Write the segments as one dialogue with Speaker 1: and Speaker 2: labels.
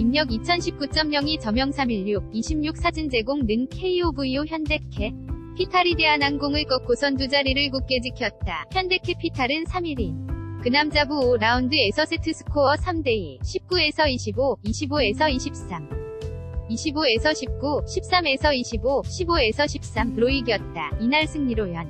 Speaker 1: 입력 2019.02 저명 316, 26 사진 제공 능 KOVO 현대캐. 피탈이 대한항공을 꺾고선 두 자리를 굳게 지켰다. 현대캐 피탈은 3일인. 그 남자부 5라운드에서 세트 스코어 3대2, 19에서 25, 25에서 23. 25에서 19, 13에서 25, 15에서 13로 이겼다. 이날 승리로 연.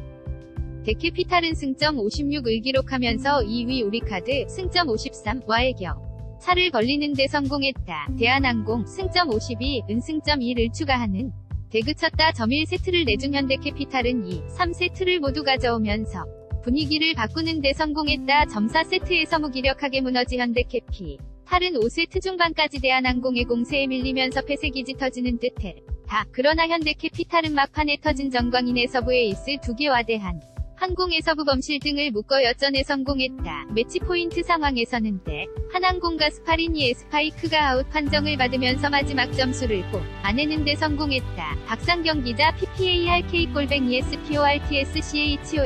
Speaker 1: 데케피탈은 승점 56을 기록하면서 2위 우리카드 승점 53와의 격. 차를 벌리는 데 성공했다. 대한항공 승점 52, 은승점 1을 추가하는 대그쳤다 점일 세트를 내준 현대캐피탈은 2, 3세트를 모두 가져오면서 분위기를 바꾸는 데 성공했다. 점사 세트에서 무기력하게 무너지 현대캐피. 탈은 5세트 중반까지 대한항공의 공세에 밀리면서 폐색이 짙어지는 듯해. 다. 그러나 현대캐피탈은 막판에 터진 정광인의 서브 에 이스 2개와 대한 항공의 서브 범실 등을 묶어 역전에 성공했다. 매치 포인트 상황에서는 때 한항공과 스파리니의 스파이크가 아웃 판정을 받으면서 마지막 점수를 꼭 안내는데 성공했다. 박상경 기자 PPARK 골뱅 ESPORTSCHOS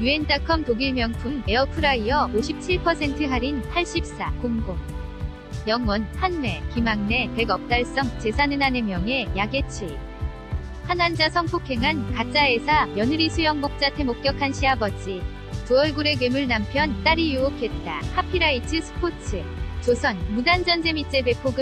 Speaker 1: UN.com 독일 명품 에어프라이어 57% 할인 8400 영원, 한매, 김학래, 백억 달성, 재산은 아내 명예, 약의 취. 한 환자 성폭행한 가짜회사 며느리 수영 목자태 목격한 시아버지. 두 얼굴의 괴물 남편, 딸이 유혹했다. 하피라이츠 스포츠. 조선, 무단전제 밑제 배포금.